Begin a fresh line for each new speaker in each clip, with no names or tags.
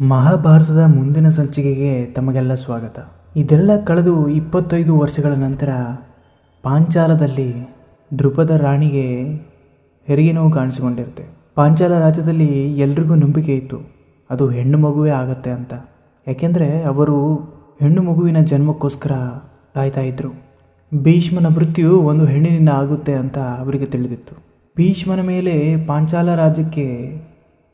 ಮಹಾಭಾರತದ ಮುಂದಿನ ಸಂಚಿಕೆಗೆ ತಮಗೆಲ್ಲ ಸ್ವಾಗತ. ಇದೆಲ್ಲ ಕಳೆದು ಇಪ್ಪತ್ತೈದು ವರ್ಷಗಳ ನಂತರ ಪಾಂಚಾಲದಲ್ಲಿ ದೃಪದ ರಾಣಿಗೆ ಹೆರಿಗೆ ನೋವು ಕಾಣಿಸಿಕೊಂಡಿರುತ್ತೆ. ಪಾಂಚಾಲ ರಾಜ್ಯದಲ್ಲಿ ಎಲ್ರಿಗೂ ನಂಬಿಕೆ ಇತ್ತು. ಅದು ಹೆಣ್ಣು ಮಗುವೇ ಆಗತ್ತೆ ಅಂತ. ಯಾಕೆಂದರೆ ಅವರು ಹೆಣ್ಣು ಮಗುವಿನ ಜನ್ಮಕ್ಕೋಸ್ಕರ ಕಾಯ್ತಾ ಇದ್ದರು ಭೀಷ್ಮನ ಮೃತ್ಯು ಒಂದು ಹೆಣ್ಣಿನಿಂದ ಆಗುತ್ತೆ ಅಂತ ಅವರಿಗೆ ತಿಳಿದಿತ್ತು. ಭೀಷ್ಮನ ಮೇಲೆ ಪಾಂಚಾಲ ರಾಜ್ಯಕ್ಕೆ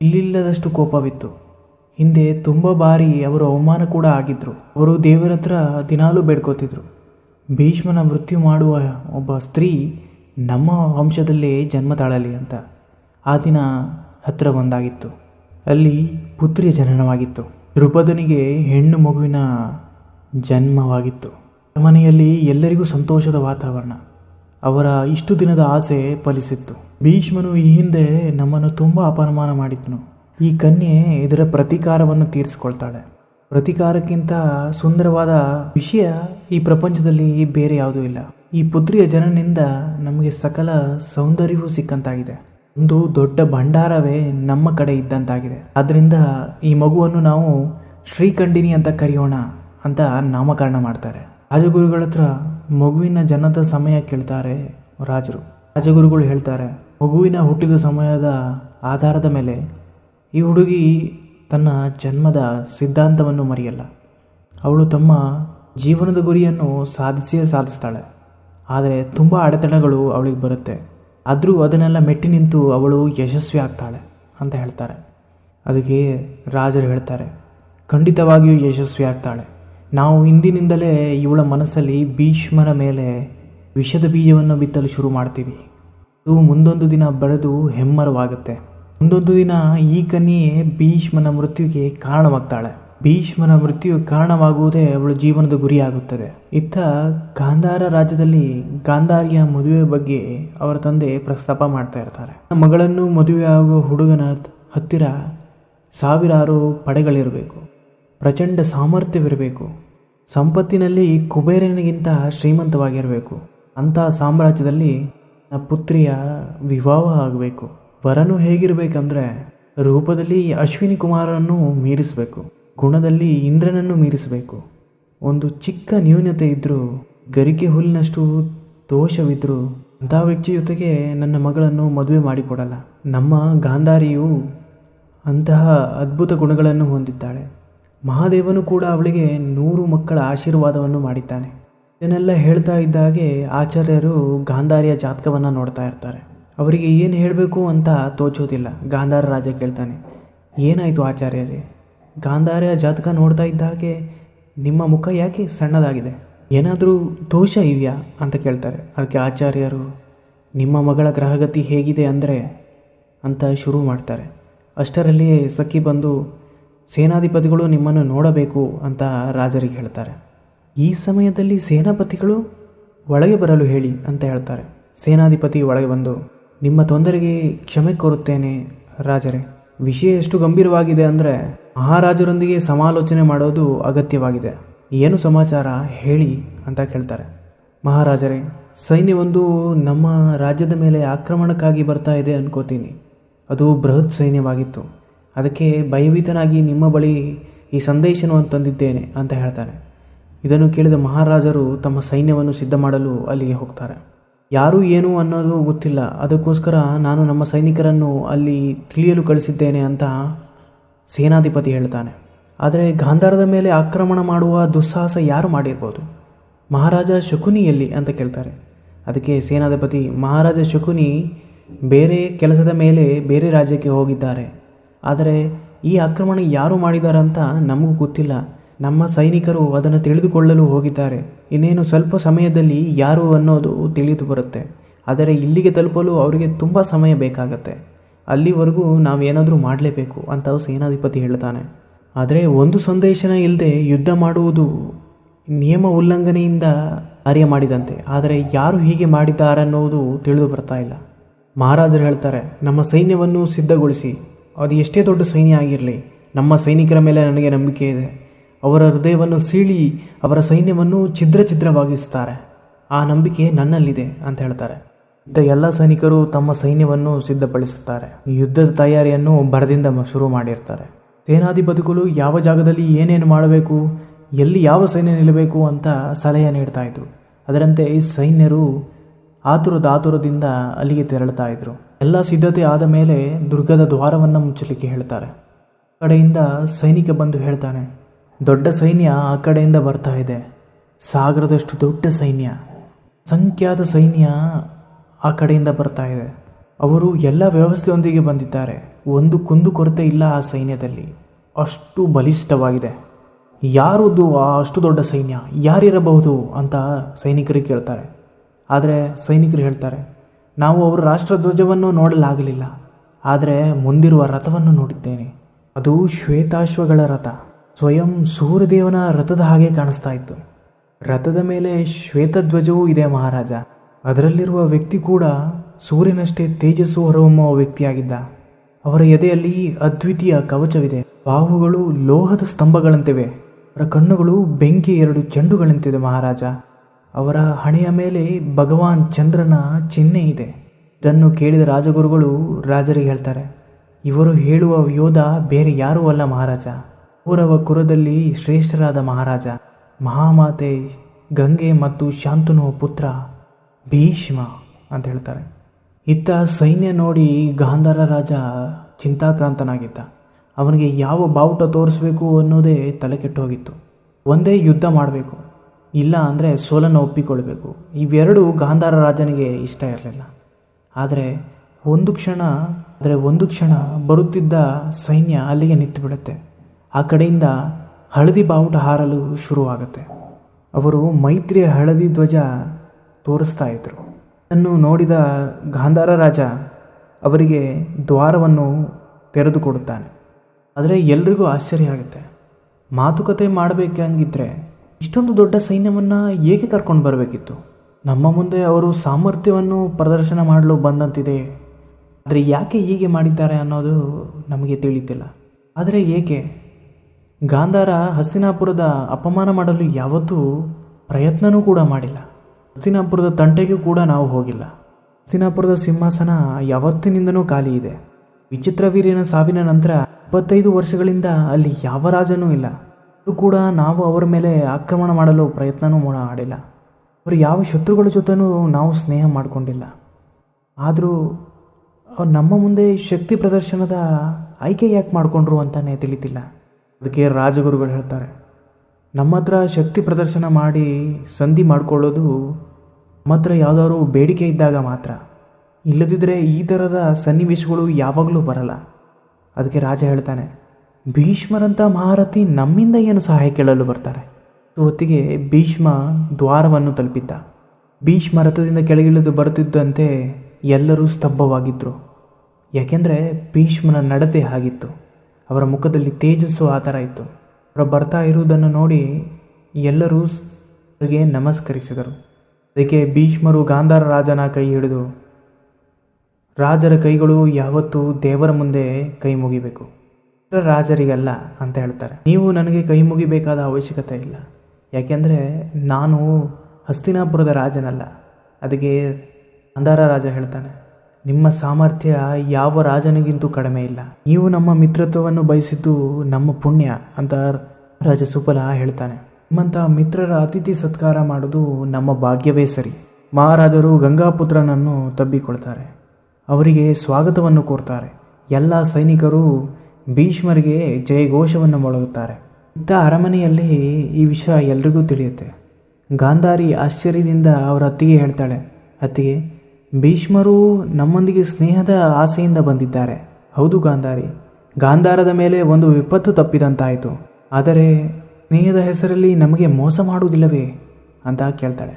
ಇಲ್ಲಿಲ್ಲದಷ್ಟು ಕೋಪವಿತ್ತು. ಹಿಂದೆ ತುಂಬ ಬಾರಿ ಅವರು ಅವಮಾನ ಕೂಡ ಆಗಿದ್ದರು ಅವರು ದೇವರ ಹತ್ರ ದಿನಾಲೂ ಬೇಡ್ಕೋತಿದ್ರು. ಭೀಷ್ಮನ ಮೃತ್ಯು ಮಾಡುವ ಒಬ್ಬ ಸ್ತ್ರೀ ನಮ್ಮ ವಂಶದಲ್ಲೇ ಜನ್ಮ ತಾಳಲಿ ಅಂತ. ಆ ದಿನ ಹತ್ತಿರ ಬಂದಾಗಿತ್ತು. ಅಲ್ಲಿ ಪುತ್ರಿಯ ಜನನವಾಗಿತ್ತು. ದ್ರುಪದನಿಗೆ ಹೆಣ್ಣು ಮಗುವಿನ ಜನ್ಮವಾಗಿತ್ತು. ಮನೆಯಲ್ಲಿ ಎಲ್ಲರಿಗೂ ಸಂತೋಷದ ವಾತಾವರಣ. ಅವರ ಇಷ್ಟು ದಿನದ ಆಸೆ ಫಲಿಸಿತ್ತು. ಭೀಷ್ಮನು ಈ ಹಿಂದೆ ನಮ್ಮನ್ನು ತುಂಬ ಅಪಮಾನ ಮಾಡಿದ್ನು. ಈ ಕನ್ಯೆ ಇದರ ಪ್ರತೀಕಾರವನ್ನು ತೀರಿಸ್ಕೊಳ್ತಾಳೆ. ಪ್ರತೀಕಾರಕ್ಕಿಂತ ಸುಂದರವಾದ ವಿಷಯ ಈ ಪ್ರಪಂಚದಲ್ಲಿ ಬೇರೆ ಯಾವುದೂ ಇಲ್ಲ. ಈ ಪುತ್ರಿಯ ಜನನಿಂದ ನಮಗೆ ಸಕಲ ಸೌಂದರ್ಯವೂ ಸಿಕ್ಕಂತಾಗಿದೆ. ಒಂದು ದೊಡ್ಡ ಭಂಡಾರವೇ ನಮ್ಮ ಕಡೆ ಇದ್ದಂತಾಗಿದೆ. ಆದ್ದರಿಂದ ಈ ಮಗುವನ್ನು ನಾವು ಶ್ರೀಕಂಡಿನಿ ಅಂತ ಕರೆಯೋಣ ಅಂತ ನಾಮಕರಣ ಮಾಡ್ತಾರೆ. ರಾಜಗುರುಗಳ ಹತ್ರ ಮಗುವಿನ ಜನದ ಸಮಯ ಕೇಳ್ತಾರೆ ರಾಜರು. ರಾಜಗುರುಗಳು ಹೇಳ್ತಾರೆ, ಮಗುವಿನ ಹುಟ್ಟಿದ ಸಮಯದ ಆಧಾರದ ಮೇಲೆ ಈ ಹುಡುಗಿ ತನ್ನ ಜನ್ಮದ ಸಿದ್ಧಾಂತವನ್ನು ಮರೆಯಲ್ಲ. ಅವಳು ತಮ್ಮ ಜೀವನದ ಗುರಿಯನ್ನು ಸಾಧಿಸಿಯೇ ಸಾಧಿಸ್ತಾಳೆ. ಆದರೆ ತುಂಬ ಅಡೆತಡೆಗಳು ಅವಳಿಗೆ ಬರುತ್ತೆ. ಆದರೂ ಅದನ್ನೆಲ್ಲ ಮೆಟ್ಟಿ ನಿಂತು ಅವಳು ಯಶಸ್ವಿ ಆಗ್ತಾಳೆ ಅಂತ ಹೇಳ್ತಾರೆ. ಅದಕ್ಕೆ ರಾಜರು ಹೇಳ್ತಾರೆ, ಖಂಡಿತವಾಗಿಯೂ ಯಶಸ್ವಿ ಆಗ್ತಾಳೆ. ನಾವು ಹಿಂದಿನಿಂದಲೇ ಇವಳ ಮನಸ್ಸಲ್ಲಿ ಭೀಷ್ಮರ ಮೇಲೆ ವಿಷದ ಬೀಜವನ್ನು ಬಿತ್ತಲು ಶುರು ಮಾಡ್ತೀವಿ. ಇದು ಮುಂದೊಂದು ದಿನ ಬೆಳೆದು ಹೆಮ್ಮರವಾಗುತ್ತೆ. ಮುಂದೊಂದು ದಿನ ಈ ಕನ್ಯೆ ಭೀಷ್ಮನ ಮೃತ್ಯುಗೆ ಕಾರಣವಾಗ್ತಾಳೆ. ಭೀಷ್ಮನ ಮೃತ್ಯು ಕಾರಣವಾಗುವುದೇ ಅವಳ ಜೀವನದ ಗುರಿಯಾಗುತ್ತದೆ. ಇತ್ತ ಗಾಂಧಾರ ರಾಜ್ಯದಲ್ಲಿ ಗಾಂಧಾರಿಯ ಮದುವೆ ಬಗ್ಗೆ ಅವರ ತಂದೆ ಪ್ರಸ್ತಾಪ ಮಾಡ್ತಾ ಇರ್ತಾರೆ. ಮಗಳನ್ನು ಮದುವೆ ಆಗುವ ಹುಡುಗನ ಹತ್ತಿರ ಸಾವಿರಾರು ಪಡೆಗಳಿರಬೇಕು. ಪ್ರಚಂಡ ಸಾಮರ್ಥ್ಯವಿರಬೇಕು. ಸಂಪತ್ತಿನಲ್ಲಿ ಕುಬೇರನಿಗಿಂತ ಶ್ರೀಮಂತವಾಗಿರಬೇಕು. ಅಂಥ ಸಾಮ್ರಾಜ್ಯದಲ್ಲಿ ಪುತ್ರಿಯ ವಿವಾಹ ಆಗಬೇಕು. ವರನು ಹೇಗಿರಬೇಕಂದ್ರೆ ರೂಪದಲ್ಲಿ ಅಶ್ವಿನಿ ಕುಮಾರನ್ನು ಮೀರಿಸಬೇಕು, ಗುಣದಲ್ಲಿ ಇಂದ್ರನನ್ನು ಮೀರಿಸಬೇಕು. ಒಂದು ಚಿಕ್ಕ ನ್ಯೂನತೆ ಇದ್ದರೂ ಗರಿಕೆ ಹುಲ್ಲಿನಷ್ಟು ದೋಷವಿದ್ದರೂ ಅಂಥ ವ್ಯಕ್ತಿ ಜೊತೆಗೆ ನನ್ನ ಮಗಳನ್ನು ಮದುವೆ ಮಾಡಿಕೊಡಲ್ಲ. ನಮ್ಮ ಗಾಂಧಾರಿಯು ಅಂತಹ ಅದ್ಭುತ ಗುಣಗಳನ್ನು ಹೊಂದಿದ್ದಾಳೆ. ಮಹಾದೇವನು ಕೂಡ ಅವಳಿಗೆ ನೂರು ಮಕ್ಕಳ ಆಶೀರ್ವಾದವನ್ನು ಮಾಡಿದ್ದಾನೆ. ಇದನ್ನೆಲ್ಲ ಹೇಳ್ತಾ ಇದ್ದಾಗೆ ಆಚಾರ್ಯರು ಗಾಂಧಾರಿಯ ಜಾತಕವನ್ನು ನೋಡ್ತಾ ಇರ್ತಾರೆ. ಅವರಿಗೆ ಏನು ಹೇಳಬೇಕು ಅಂತ ತೋಚೋದಿಲ್ಲ. ಗಾಂಧಾರ ರಾಜ ಕೇಳ್ತಾನೆ, ಏನಾಯಿತು ಆಚಾರ್ಯರೇ? ಗಾಂಧಾರ್ಯ ಜಾತಕ ನೋಡ್ತಾ ಇದ್ದ ಹಾಗೆ ನಿಮ್ಮ ಮುಖ ಯಾಕೆ ಸಣ್ಣದಾಗಿದೆ? ಏನಾದರೂ ದೋಷ ಇದೆಯಾ ಅಂತ ಕೇಳ್ತಾರೆ. ಅದಕ್ಕೆ ಆಚಾರ್ಯರು, ನಿಮ್ಮ ಮಗಳ ಗ್ರಹಗತಿ ಹೇಗಿದೆ ಅಂದರೆ ಅಂತ ಶುರು ಮಾಡ್ತಾರೆ. ಅಷ್ಟರಲ್ಲಿ ಸಖಿ ಬಂದು, ಸೇನಾಧಿಪತಿಗಳು ನಿಮ್ಮನ್ನು ನೋಡಬೇಕು ಅಂತ ರಾಜರಿಗೆ ಹೇಳ್ತಾರೆ. ಈ ಸಮಯದಲ್ಲಿ ಸೇನಾಪತಿಗಳು ಒಳಗೆ ಬರಲು ಹೇಳಿ ಅಂತ ಹೇಳ್ತಾರೆ. ಸೇನಾಧಿಪತಿ ಒಳಗೆ ಬಂದು ನಿಮ್ಮ ತೊಂದರೆಗೆ ಕ್ಷಮೆ ಕೋರುತ್ತೇನೆ ರಾಜರೇ. ವಿಷಯ ಎಷ್ಟು ಗಂಭೀರವಾಗಿದೆ ಅಂದರೆ ಮಹಾರಾಜರೊಂದಿಗೆ ಸಮಾಲೋಚನೆ ಮಾಡೋದು ಅಗತ್ಯವಾಗಿದೆ. ಏನು ಸಮಾಚಾರ ಹೇಳಿ ಅಂತ ಕೇಳ್ತಾರೆ. ಮಹಾರಾಜರೇ, ಸೈನ್ಯವೊಂದು ನಮ್ಮ ರಾಜ್ಯದ ಮೇಲೆ ಆಕ್ರಮಣಕ್ಕಾಗಿ ಬರ್ತಾ ಇದೆ ಅನ್ಕೋತೀನಿ. ಅದು ಬೃಹತ್ ಸೈನ್ಯವಾಗಿತ್ತು. ಅದಕ್ಕೆ ಭಯಭೀತನಾಗಿ ನಿಮ್ಮ ಬಳಿ ಈ ಸಂದೇಶವನ್ನು ತಂದಿದ್ದೇನೆ ಅಂತ ಹೇಳ್ತಾರೆ. ಇದನ್ನು ಕೇಳಿದ ಮಹಾರಾಜರು ತಮ್ಮ ಸೈನ್ಯವನ್ನು ಸಿದ್ಧ ಮಾಡಲು ಅಲ್ಲಿಗೆ ಹೋಗ್ತಾರೆ. ಯಾರು ಏನು ಅನ್ನೋದು ಗೊತ್ತಿಲ್ಲ. ಅದಕ್ಕೋಸ್ಕರ ನಾನು ನಮ್ಮ ಸೈನಿಕರನ್ನು ಅಲ್ಲಿ ತಿಳಿಯಲು ಕಳಿಸಿದ್ದೇನೆ ಅಂತ ಸೇನಾಧಿಪತಿ ಹೇಳ್ತಾನೆ. ಆದರೆ ಗಾಂಧಾರದ ಮೇಲೆ ಆಕ್ರಮಣ ಮಾಡುವ ದುಸ್ಸಾಹಸ ಯಾರು ಮಾಡಿರ್ಬೋದು? ಮಹಾರಾಜ ಶಕುನಿ ಎಲ್ಲಿ ಅಂತ ಕೇಳ್ತಾರೆ. ಅದಕ್ಕೆ ಸೇನಾಧಿಪತಿ, ಮಹಾರಾಜ ಶಕುನಿ ಬೇರೆ ಕೆಲಸದ ಮೇಲೆ ಬೇರೆ ರಾಜ್ಯಕ್ಕೆ ಹೋಗಿದ್ದಾರೆ. ಆದರೆ ಈ ಆಕ್ರಮಣ ಯಾರು ಮಾಡಿದ್ದಾರೆ ಅಂತ ನಮಗೂ ಗೊತ್ತಿಲ್ಲ. ನಮ್ಮ ಸೈನಿಕರು ಅದನ್ನು ತಿಳಿದುಕೊಳ್ಳಲು ಹೋಗಿದ್ದಾರೆ. ಇನ್ನೇನು ಸ್ವಲ್ಪ ಸಮಯದಲ್ಲಿ ಯಾರು ಅನ್ನೋದು ತಿಳಿದು ಬರುತ್ತೆ. ಆದರೆ ಇಲ್ಲಿಗೆ ತಲುಪಲು ಅವರಿಗೆ ತುಂಬ ಸಮಯ ಬೇಕಾಗತ್ತೆ. ಅಲ್ಲಿವರೆಗೂ ನಾವೇನಾದರೂ ಮಾಡಲೇಬೇಕು ಅಂತ ಸೇನಾಧಿಪತಿ ಹೇಳ್ತಾನೆ. ಆದರೆ ಒಂದು ಸಂದೇಶನ ಇಲ್ಲದೆ ಯುದ್ಧ ಮಾಡುವುದು ನಿಯಮ ಉಲ್ಲಂಘನೆಯಿಂದ ಅರಿಯ ಮಾಡಿದಂತೆ. ಆದರೆ ಯಾರು ಹೀಗೆ ಮಾಡಿದ್ದಾರನ್ನೋದು ತಿಳಿದು ಬರ್ತಾ ಇಲ್ಲ. ಮಹಾರಾಜರು ಹೇಳ್ತಾರೆ, ನಮ್ಮ ಸೈನ್ಯವನ್ನು ಸಿದ್ಧಗೊಳಿಸಿ. ಅದು ಎಷ್ಟೇ ದೊಡ್ಡ ಸೈನ್ಯ ಆಗಿರಲಿ, ನಮ್ಮ ಸೈನಿಕರ ಮೇಲೆ ನನಗೆ ನಂಬಿಕೆ ಇದೆ. ಅವರ ಹೃದಯವನ್ನು ಸೀಳಿ ಅವರ ಸೈನ್ಯವನ್ನು ಛಿದ್ರ ಛಿದ್ರವಾಗಿಸ್ತಾರೆ ಆ ನಂಬಿಕೆ ನನ್ನಲ್ಲಿದೆ ಅಂತ ಹೇಳ್ತಾರೆ. ಇದ್ದ ಎಲ್ಲ ಸೈನಿಕರು ತಮ್ಮ ಸೈನ್ಯವನ್ನು ಸಿದ್ಧಪಡಿಸುತ್ತಾರೆ. ಯುದ್ಧದ ತಯಾರಿಯನ್ನು ಬರದಿಂದ ಶುರು ಮಾಡಿರ್ತಾರೆ. ಸೇನಾಧಿಪತಿಗಳು ಯಾವ ಜಾಗದಲ್ಲಿ ಏನೇನು ಮಾಡಬೇಕು, ಎಲ್ಲಿ ಯಾವ ಸೈನ್ಯ ನಿಲ್ಲಬೇಕು ಅಂತ ಸಲಹೆ ನೀಡ್ತಾ ಇದ್ರು. ಅದರಂತೆ ಈ ಸೈನ್ಯರು ಆತುರದ ಆತುರದಿಂದ ಅಲ್ಲಿಗೆ ತೆರಳುತ್ತಾ ಇದ್ರು. ಎಲ್ಲ ಸಿದ್ಧತೆ ಆದ ಮೇಲೆ ದುರ್ಗದ ದ್ವಾರವನ್ನು ಮುಚ್ಚಲಿಕ್ಕೆ ಹೇಳ್ತಾರೆ. ಕಡೆಯಿಂದ ಸೈನಿಕ ಬಂದು ಹೇಳ್ತಾನೆ ದೊಡ್ಡ ಸೈನ್ಯ ಆ ಕಡೆಯಿಂದ ಬರ್ತಾ ಇದೆ. ಸಾಗರದಷ್ಟು ದೊಡ್ಡ ಸೈನ್ಯ, ಸಂಖ್ಯಾತ ಸೈನ್ಯ ಆ ಕಡೆಯಿಂದ ಬರ್ತಾ ಇದೆ. ಅವರು ಎಲ್ಲ ವ್ಯವಸ್ಥೆಯೊಂದಿಗೆ ಬಂದಿದ್ದಾರೆ. ಒಂದು ಕುಂದು ಕೊರತೆ ಇಲ್ಲ ಆ ಸೈನ್ಯದಲ್ಲಿ. ಅಷ್ಟು ಬಲಿಷ್ಠವಾಗಿದೆ. ಯಾರದು ಆ ಅಷ್ಟು ದೊಡ್ಡ ಸೈನ್ಯ? ಯಾರಿರಬಹುದು ಅಂತ ಸೈನಿಕರಿಗೆ ಕೇಳ್ತಾರೆ. ಆದರೆ ಸೈನಿಕರು ಹೇಳ್ತಾರೆ, ನಾವು ಅವರ ರಾಷ್ಟ್ರಧ್ವಜವನ್ನು ನೋಡಲಾಗಲಿಲ್ಲ. ಆದರೆ ಮುಂದಿರುವ ರಥವನ್ನು ನೋಡಿದ್ದೇನೆ. ಅದು ಶ್ವೇತಾಶ್ವಗಳ ರಥ. ಸ್ವಯಂ ಸೂರ್ಯದೇವನ ರಥದ ಹಾಗೆ ಕಾಣಿಸ್ತಾ ಇತ್ತು. ರಥದ ಮೇಲೆ ಶ್ವೇತಧ್ವಜವೂ ಇದೆ ಮಹಾರಾಜ. ಅದರಲ್ಲಿರುವ ವ್ಯಕ್ತಿ ಕೂಡ ಸೂರ್ಯನಷ್ಟೇ ತೇಜಸ್ಸು ಹೊರಹೊಮ್ಮುವ ವ್ಯಕ್ತಿಯಾಗಿದ್ದ. ಅವರ ಎದೆಯಲ್ಲಿ ಅದ್ವಿತೀಯ ಕವಚವಿದೆ. ಬಾಹುಗಳು ಲೋಹದ ಸ್ತಂಭಗಳಂತಿವೆ. ಅವರ ಕಣ್ಣುಗಳು ಬೆಂಕಿ ಎರಡು ಚೆಂಡುಗಳಂತಿದೆ ಮಹಾರಾಜ. ಅವರ ಹಣೆಯ ಮೇಲೆ ಭಗವಾನ್ ಚಂದ್ರನ ಚಿಹ್ನೆ ಇದೆ. ಇದನ್ನು ಕೇಳಿದ ರಾಜಗುರುಗಳು ರಾಜರಿಗೆ ಹೇಳ್ತಾರೆ. ಇವರು ಹೇಳುವ ಯೋಧ ಬೇರೆ ಯಾರೂ ಅಲ್ಲ ಮಹಾರಾಜ. ಕೌರವ ಕುರದಲ್ಲಿ ಶ್ರೇಷ್ಠರಾದ ಮಹಾರಾಜ ಮಹಾಮಾತೆ ಗಂಗೆ ಮತ್ತು ಶಾಂತನು ಪುತ್ರ ಭೀಷ್ಮ ಅಂತ ಹೇಳ್ತಾರೆ. ಇತ್ತ ಸೈನ್ಯ ನೋಡಿ ಗಾಂಧಾರ ರಾಜ ಚಿಂತಾಕ್ರಾಂತನಾಗಿದ್ದ. ಅವನಿಗೆ ಯಾವ ಬಾವುಟ ತೋರಿಸ್ಬೇಕು ಅನ್ನೋದೇ ತಲೆ ಕೆಟ್ಟು ಹೋಗಿತ್ತು. ಒಂದೇ ಯುದ್ಧ ಮಾಡಬೇಕು. ಇಲ್ಲ ಅಂದರೆ ಸೋಲನ್ನು ಒಪ್ಪಿಕೊಳ್ಬೇಕು. ಇವೆರಡು ಗಾಂಧಾರ ರಾಜನಿಗೆ ಇಷ್ಟ ಇರಲಿಲ್ಲ. ಆದರೆ ಒಂದು ಕ್ಷಣ, ಅಂದರೆ ಒಂದು ಕ್ಷಣ ಬರುತ್ತಿದ್ದ ಸೈನ್ಯ ಅಲ್ಲಿಗೆ ನಿಂತು ಬಿಡುತ್ತೆ ಆ ಕಡೆಯಿಂದ ಹಳದಿ ಬಾವುಟ ಹಾರಲು ಶುರುವಾಗುತ್ತೆ. ಅವರು ಮೈತ್ರಿಯ ಹಳದಿ ಧ್ವಜ ತೋರಿಸ್ತಾ ಇದ್ರು. ಅದನ್ನು ನೋಡಿದ ಗಾಂಧಾರ ರಾಜ ಅವರಿಗೆ ದ್ವಾರವನ್ನು ತೆರೆದುಕೊಡುತ್ತಾನೆ ಆದರೆ ಎಲ್ರಿಗೂ ಆಶ್ಚರ್ಯ ಆಗುತ್ತೆ. ಮಾತುಕತೆ ಮಾಡಬೇಕಂಗಿದ್ರೆ ಇಷ್ಟೊಂದು ದೊಡ್ಡ ಸೈನ್ಯವನ್ನು ಏಕೆ ಕರ್ಕೊಂಡು ಬರಬೇಕಿತ್ತು? ನಮ್ಮ ಮುಂದೆ ಅವರು ಸಾಮರ್ಥ್ಯವನ್ನು ಪ್ರದರ್ಶನ ಮಾಡಲು ಬಂದಂತಿದೆ. ಆದರೆ ಯಾಕೆ ಹೀಗೆ ಮಾಡಿದ್ದಾರೆ ಅನ್ನೋದು ನಮಗೆ ತಿಳಿತಿಲ್ಲ. ಆದರೆ ಏಕೆ? ಗಾಂಧಾರ ಹಸ್ತಿನಾಪುರದ ಅಪಮಾನ ಮಾಡಲು ಯಾವತ್ತೂ ಪ್ರಯತ್ನನೂ ಕೂಡ ಮಾಡಿಲ್ಲ. ಹಸ್ತಿನಾಪುರದ ತಂಟೆಗೂ ಕೂಡ ನಾವು ಹೋಗಿಲ್ಲ. ಹಸ್ತಿನಾಪುರದ ಸಿಂಹಾಸನ ಯಾವತ್ತಿನಿಂದನೂ ಖಾಲಿ ಇದೆ. ವಿಚಿತ್ರವೀರ್ಯನ ಸಾವಿನ ನಂತರ ಇಪ್ಪತ್ತೈದು ವರ್ಷಗಳಿಂದ ಅಲ್ಲಿ ಯಾವ ರಾಜನೂ ಇಲ್ಲ. ಅದು ಕೂಡ ನಾವು ಅವರ ಮೇಲೆ ಆಕ್ರಮಣ ಮಾಡಲು ಪ್ರಯತ್ನನೂ ಮಾಡಿಲ್ಲ. ಅವರು ಯಾವ ಶತ್ರುಗಳ ಜೊತೆನೂ ನಾವು ಸ್ನೇಹ ಮಾಡಿಕೊಂಡಿಲ್ಲ. ಆದರೂ ನಮ್ಮ ಮುಂದೆ ಶಕ್ತಿ ಪ್ರದರ್ಶನದ ಆಯ್ಕೆ ಯಾಕೆ ಮಾಡಿಕೊಂಡ್ರು ಅಂತಲೇ ತಿಳಿತಿಲ್ಲ. ಅದಕ್ಕೆ ರಾಜಗುರುಗಳು ಹೇಳ್ತಾರೆ, ನಮ್ಮ ಹತ್ರ ಶಕ್ತಿ ಪ್ರದರ್ಶನ ಮಾಡಿ ಸಂಧಿ ಮಾಡಿಕೊಳ್ಳೋದು ನಮ್ಮ ಹತ್ರ ಯಾವುದಾದ್ರು ಬೇಡಿಕೆ ಇದ್ದಾಗ ಮಾತ್ರ. ಇಲ್ಲದಿದ್ದರೆ ಈ ಥರದ ಸನ್ನಿವೇಶಗಳು ಯಾವಾಗಲೂ ಬರಲ್ಲ. ಅದಕ್ಕೆ ರಾಜ ಹೇಳ್ತಾನೆ ಭೀಷ್ಮರಂಥ ಮಹಾರಥಿ ನಮ್ಮಿಂದ ಏನು ಸಹಾಯ ಕೇಳಲು ಬರ್ತಾರೆ? ಹೊತ್ತಿಗೆ ಭೀಷ್ಮ ದ್ವಾರವನ್ನು ತಲುಪಿದ್ದ. ಭೀಷ್ಮ ರಥದಿಂದ ಕೆಳಗಿಳಿದು ಬರುತ್ತಿದ್ದಂತೆ ಎಲ್ಲರೂ ಸ್ತಬ್ಧವಾಗಿದ್ದರು ಯಾಕೆಂದರೆ ಭೀಷ್ಮನ ನಡತೆ ಆಗಿತ್ತು ಅವರ ಮುಖದಲ್ಲಿ ತೇಜಸ್ಸು ಆ ಥರ ಇತ್ತು. ಅವರು ಬರ್ತಾ ಇರುವುದನ್ನು ನೋಡಿ ಎಲ್ಲರೂ ಅವರಿಗೆ ನಮಸ್ಕರಿಸಿದರು. ಅದಕ್ಕೆ ಭೀಷ್ಮರು ಗಾಂಧಾರ ರಾಜನ ಕೈ ಹಿಡಿದು, ರಾಜರ ಕೈಗಳು ಯಾವತ್ತೂ ದೇವರ ಮುಂದೆ ಕೈ ಮುಗಿಬೇಕು. ರಾಜರಿಗಲ್ಲ ಅಂತ ಹೇಳ್ತಾರೆ. ನೀವು ನನಗೆ ಕೈ ಮುಗಿಬೇಕಾದ ಅವಶ್ಯಕತೆ ಇಲ್ಲ. ಯಾಕೆಂದರೆ ನಾನು ಹಸ್ತಿನಾಪುರದ ರಾಜನಲ್ಲ. ಅದಕ್ಕೆ ಅಂಧಾರ ರಾಜ ಹೇಳ್ತಾನೆ ನಿಮ್ಮ ಸಾಮರ್ಥ್ಯ ಯಾವ ರಾಜನಿಗಿಂತೂ ಕಡಿಮೆ ಇಲ್ಲ. ನೀವು ನಮ್ಮ ಮಿತ್ರತ್ವವನ್ನು ಬಯಸಿದ್ದು ನಮ್ಮ ಪುಣ್ಯ ಅಂತ ರಾಜ ಸುಫಲ ಹೇಳ್ತಾನೆ. ನಿಮ್ಮಂಥ ಮಿತ್ರರ ಅತಿಥಿ ಸತ್ಕಾರ ಮಾಡೋದು ನಮ್ಮ ಭಾಗ್ಯವೇ ಸರಿ. ಮಹಾರಾಜರು ಗಂಗಾಪುತ್ರನನ್ನು ತಬ್ಬಿಕೊಳ್ತಾರೆ. ಅವರಿಗೆ ಸ್ವಾಗತವನ್ನು ಕೋರ್ತಾರೆ. ಎಲ್ಲ ಸೈನಿಕರು ಭೀಷ್ಮರಿಗೆ ಜಯಘೋಷವನ್ನು ಮೊಳಗುತ್ತಾರೆ. ಇದ್ದ ಅರಮನೆಯಲ್ಲಿ ಈ ವಿಷಯ ಎಲ್ರಿಗೂ ತಿಳಿಯುತ್ತೆ. ಗಾಂಧಾರಿ ಆಶ್ಚರ್ಯದಿಂದ ಅವರ ಅತ್ತಿಗೆ ಹೇಳ್ತಾಳೆ, ಅತ್ತಿಗೆ ಭೀಷ್ಮರು ನಮ್ಮೊಂದಿಗೆ ಸ್ನೇಹದ ಆಸೆಯಿಂದ ಬಂದಿದ್ದಾರೆ. ಹೌದು ಗಾಂಧಾರಿ, ಗಾಂಧಾರದ ಮೇಲೆ ಒಂದು ವಿಪತ್ತು ತಪ್ಪಿದಂತಾಯಿತು. ಆದರೆ ಸ್ನೇಹದ ಹೆಸರಲ್ಲಿ ನಮಗೆ ಮೋಸ ಮಾಡುವುದಿಲ್ಲವೇ? ಅಂತ ಕೇಳ್ತಾಳೆ.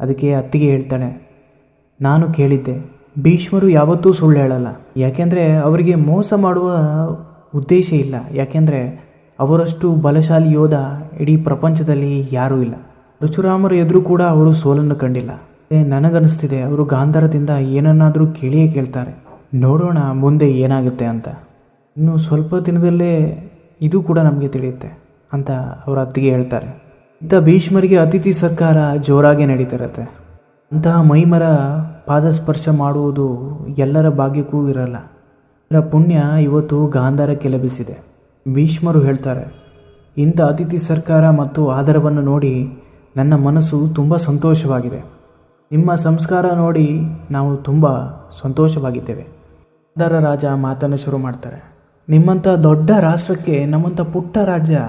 ಅದಕ್ಕೆ ಅತ್ತಿಗೆ ಹೇಳ್ತಾಳೆ, ನಾನು ಕೇಳಿದ್ದೆ, ಭೀಷ್ಮರು ಯಾವತ್ತೂ ಸುಳ್ಳು ಹೇಳಲ್ಲ. ಯಾಕೆಂದರೆ ಅವರಿಗೆ ಮೋಸ ಮಾಡುವ ಉದ್ದೇಶ ಇಲ್ಲ. ಯಾಕೆಂದರೆ ಅವರಷ್ಟು ಬಲಶಾಲಿ ಯೋಧ ಇಡೀ ಪ್ರಪಂಚದಲ್ಲಿ ಯಾರೂ ಇಲ್ಲ. ಪರಶುರಾಮರ ಎದುರು ಕೂಡ ಅವರು ಸೋಲನ್ನು ಕಂಡಿಲ್ಲ. ನನಗನ್ನಿಸ್ತಿದೆ, ಅವರು ಗಾಂಧಾರದಿಂದ ಏನನ್ನಾದರೂ ಕೇಳಿಯೇ ಕೇಳ್ತಾರೆ. ನೋಡೋಣ, ಮುಂದೆ ಏನಾಗುತ್ತೆ ಅಂತ. ಇನ್ನು ಸ್ವಲ್ಪ ದಿನದಲ್ಲೇ ಇದು ಕೂಡ ನಮಗೆ ತಿಳಿಯುತ್ತೆ ಅಂತ ಅವರ ಅತ್ತಿಗೆ ಹೇಳ್ತಾರೆ. ಇಂಥ ಭೀಷ್ಮರಿಗೆ ಅತಿಥಿ ಸರ್ಕಾರ ಜೋರಾಗಿ ನಡೀತಿರತ್ತೆ. ಅಂತಹ ಮೈಮರ ಪಾದಸ್ಪರ್ಶ ಮಾಡುವುದು ಎಲ್ಲರ ಭಾಗ್ಯಕ್ಕೂ ಇರಲ್ಲ. ಇದರ ಪುಣ್ಯ ಇವತ್ತು ಗಾಂಧಾರಕ್ಕೆ ಲಭಿಸಿದೆ. ಭೀಷ್ಮರು ಹೇಳ್ತಾರೆ, ಇಂಥ ಅತಿಥಿ ಸರ್ಕಾರ ಮತ್ತು ಆಧಾರವನ್ನು ನೋಡಿ ನನ್ನ ಮನಸ್ಸು ತುಂಬ ಸಂತೋಷವಾಗಿದೆ. ನಿಮ್ಮ ಸಂಸ್ಕಾರ ನೋಡಿ ನಾವು ತುಂಬ ಸಂತೋಷವಾಗಿದ್ದೇವೆ. ಅದರ ರಾಜ ಮಾತನ್ನು ಶುರು ಮಾಡ್ತಾರೆ. ನಿಮ್ಮಂಥ ದೊಡ್ಡ ರಾಷ್ಟ್ರಕ್ಕೆ ನಮ್ಮಂಥ ಪುಟ್ಟ ರಾಜ್ಯ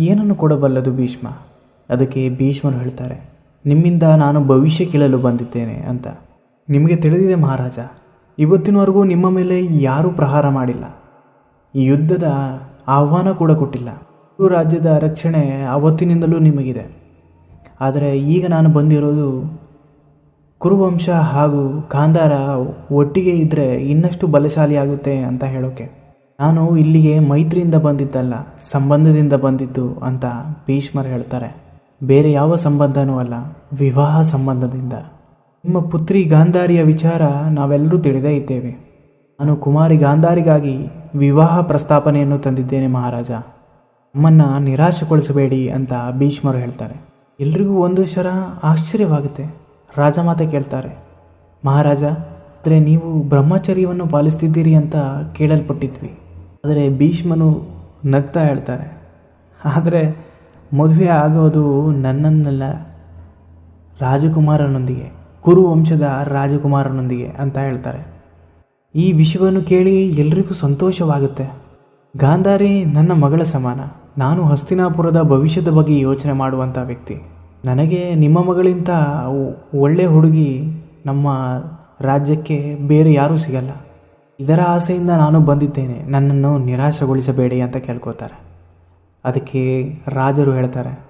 ಏನನ್ನು ಕೊಡಬಲ್ಲದು ಭೀಷ್ಮ? ಅದಕ್ಕೆ ಭೀಷ್ಮರು ಹೇಳ್ತಾರೆ, ನಿಮ್ಮಿಂದ ನಾನು ಭವಿಷ್ಯ ಕೇಳಲು ಬಂದಿದ್ದೇನೆ ಅಂತ. ನಿಮಗೆ ತಿಳಿದಿದೆ ಮಹಾರಾಜ, ಇವತ್ತಿನವರೆಗೂ ನಿಮ್ಮ ಮೇಲೆ ಯಾರೂ ಪ್ರಹಾರ ಮಾಡಿಲ್ಲ. ಈ ಯುದ್ಧದ ಆಹ್ವಾನ ಕೂಡ ಕೊಟ್ಟಿಲ್ಲ. ರಾಜ್ಯದ ರಕ್ಷಣೆ ಅವತ್ತಿನಿಂದಲೂ ನಿಮಗಿದೆ. ಆದರೆ ಈಗ ನಾನು ಬಂದಿರೋದು ಕುರುವಂಶ ಹಾಗೂ ಗಾಂಧಾರ ಒಟ್ಟಿಗೆ ಇದ್ದರೆ ಇನ್ನಷ್ಟು ಬಲಶಾಲಿಯಾಗುತ್ತೆ ಅಂತ ಹೇಳೋಕೆ. ನಾನು ಇಲ್ಲಿಗೆ ಮೈತ್ರಿಯಿಂದ ಬಂದಿದ್ದಲ್ಲ, ಸಂಬಂಧದಿಂದ ಬಂದಿದ್ದು ಅಂತ ಭೀಷ್ಮರು ಹೇಳ್ತಾರೆ. ಬೇರೆ ಯಾವ ಸಂಬಂಧನೂ ಅಲ್ಲ, ವಿವಾಹ ಸಂಬಂಧದಿಂದ. ನಿಮ್ಮ ಪುತ್ರಿ ಗಾಂಧಾರಿಯ ವಿಚಾರ ನಾವೆಲ್ಲರೂ ತಿಳಿದೇ ಇದ್ದೇವೆ. ನಾನು ಕುಮಾರಿ ಗಾಂಧಾರಿಗಾಗಿ ವಿವಾಹ ಪ್ರಸ್ತಾಪನೆಯನ್ನು ತಂದಿದ್ದೇನೆ ಮಹಾರಾಜ. ನಮ್ಮನ್ನು ನಿರಾಶೆಗೊಳಿಸಬೇಡಿ ಅಂತ ಭೀಷ್ಮರು ಹೇಳ್ತಾರೆ. ಎಲ್ರಿಗೂ ಒಂದು ಶರ ಆಶ್ಚರ್ಯವಾಗುತ್ತೆ. ರಾಜಮಾತೆ ಕೇಳ್ತಾರೆ, ಮಹಾರಾಜ, ಆದರೆ ನೀವು ಬ್ರಹ್ಮಚರ್ಯವನ್ನು ಪಾಲಿಸ್ತಿದ್ದೀರಿ ಅಂತ ಕೇಳಲ್ಪಟ್ಟಿದ್ವಿ. ಆದರೆ ಭೀಷ್ಮನು ನಗ್ತಾ ಹೇಳ್ತಾರೆ, ಆದರೆ ಮದುವೆ ಆಗೋದು ನನ್ನನ್ನಲ್ಲ, ರಾಜಕುಮಾರನೊಂದಿಗೆ, ಕುರು ವಂಶದ ರಾಜಕುಮಾರನೊಂದಿಗೆ, ಅಂತ ಹೇಳ್ತಾರೆ. ಈ ವಿಷಯವನ್ನು ಕೇಳಿ ಎಲ್ರಿಗೂ ಸಂತೋಷವಾಗುತ್ತೆ. ಗಾಂಧಾರಿ ನನ್ನ ಮಗಳ ಸಮಾನ, ನಾನು ಹಸ್ತಿನಾಪುರದ ಭವಿಷ್ಯದ ಬಗ್ಗೆ ಯೋಚನೆ ಮಾಡುವಂಥ ವ್ಯಕ್ತಿ. ನನಗೆ ನಿಮ್ಮ ಮಗಳಿಂತ ಒಳ್ಳೆ ಹುಡುಗಿ ನಮ್ಮ ರಾಜ್ಯಕ್ಕೆ ಬೇರೆ ಯಾರೂ ಸಿಗಲ್ಲ. ಇದರ ಆಸೆಯಿಂದ ನಾನು ಬಂದಿದ್ದೇನೆ. ನನ್ನನ್ನು ನಿರಾಶೆಗೊಳಿಸಬೇಡಿ ಅಂತ ಕೇಳ್ಕೋತಾರೆ ಅದಕ್ಕೆ ರಾಜರು ಹೇಳ್ತಾರೆ,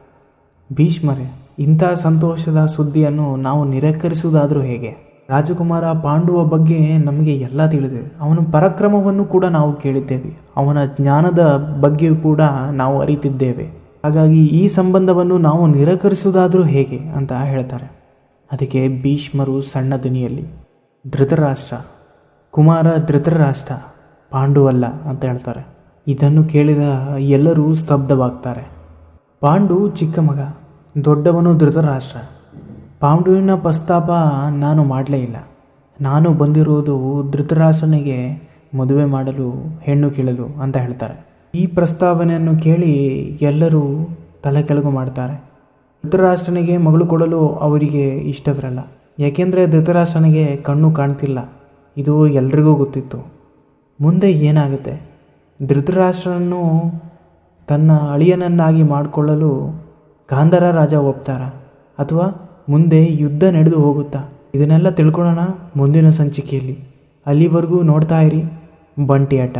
ಭೀಷ್ಮರೇ, ಇಂಥ ಸಂತೋಷದ ಸುದ್ದಿಯನ್ನು ನಾವು ನಿರಾಕರಿಸುವುದಾದರೂ ಹೇಗೆ? ರಾಜಕುಮಾರ ಪಾಂಡುವ ಬಗ್ಗೆ ನಮಗೆ ಎಲ್ಲ ತಿಳಿದಿದೆ. ಅವನ ಪರಾಕ್ರಮವನ್ನು ಕೂಡ ನಾವು ಕೇಳಿದ್ದೇವೆ. ಅವನ ಜ್ಞಾನದ ಬಗ್ಗೆಯೂ ಕೂಡ ನಾವು ಅರಿತಿದ್ದೇವೆ. ಹಾಗಾಗಿ ಈ ಸಂಬಂಧವನ್ನು ನಾವು ನಿರಾಕರಿಸುವುದಾದರೂ ಹೇಗೆ ಅಂತ ಹೇಳ್ತಾರೆ. ಅದಕ್ಕೆ ಭೀಷ್ಮರು ಸಣ್ಣ ಧ್ವನಿಯಲ್ಲಿ, ಧೃತರಾಷ್ಟ್ರ, ಕುಮಾರ ಧೃತರಾಷ್ಟ್ರ, ಪಾಂಡುವಲ್ಲ ಅಂತ ಹೇಳ್ತಾರೆ. ಇದನ್ನು ಕೇಳಿದ ಎಲ್ಲರೂ ಸ್ತಬ್ಧವಾಗ್ತಾರೆ. ಪಾಂಡು ಚಿಕ್ಕ ಮಗ, ದೊಡ್ಡವನು ಧೃತರಾಷ್ಟ್ರ. ಪಾಂಡುವಿನ ಪ್ರಸ್ತಾಪ ನಾನು ಮಾಡಲೇ ಇಲ್ಲ. ನಾನು ಬಂದಿರುವುದು ಧೃತರಾಷ್ಟ್ರನಿಗೆ ಮದುವೆ ಮಾಡಲು, ಹೆಣ್ಣು ಕೇಳಲು ಅಂತ ಹೇಳ್ತಾರೆ. ಈ ಪ್ರಸ್ತಾವನೆಯನ್ನು ಕೇಳಿ ಎಲ್ಲರೂ ತಲೆ ಕೆಳಗು ಮಾಡ್ತಾರೆ. ಧೃತರಾಷ್ಟ್ರನಿಗೆ ಮಗಳು ಕೊಡಲು ಅವರಿಗೆ ಇಷ್ಟವಿರಲ್ಲ. ಯಾಕೆಂದರೆ ಧೃತರಾಷ್ಟ್ರನಿಗೆ ಕಣ್ಣು ಕಾಣ್ತಿಲ್ಲ. ಇದು ಎಲ್ರಿಗೂ ಗೊತ್ತಿತ್ತು. ಮುಂದೆ ಏನಾಗುತ್ತೆ? ಧೃತರಾಷ್ಟ್ರನನ್ನು ತನ್ನ ಅಳಿಯನನ್ನಾಗಿ ಮಾಡಿಕೊಳ್ಳಲು ಗಾಂಧಾರ ರಾಜ ಒಪ್ತಾರ? ಅಥವಾ ಮುಂದೆ ಯುದ್ಧ ನಡೆದು ಹೋಗುತ್ತಾ? ಇದನ್ನೆಲ್ಲ ತಿಳ್ಕೊಳ್ಳೋಣ ಮುಂದಿನ ಸಂಚಿಕೆಯಲ್ಲಿ. ಅಲ್ಲಿವರೆಗೂ ನೋಡ್ತಾ ಇರಿ ಬಂಟಿ ಆಟ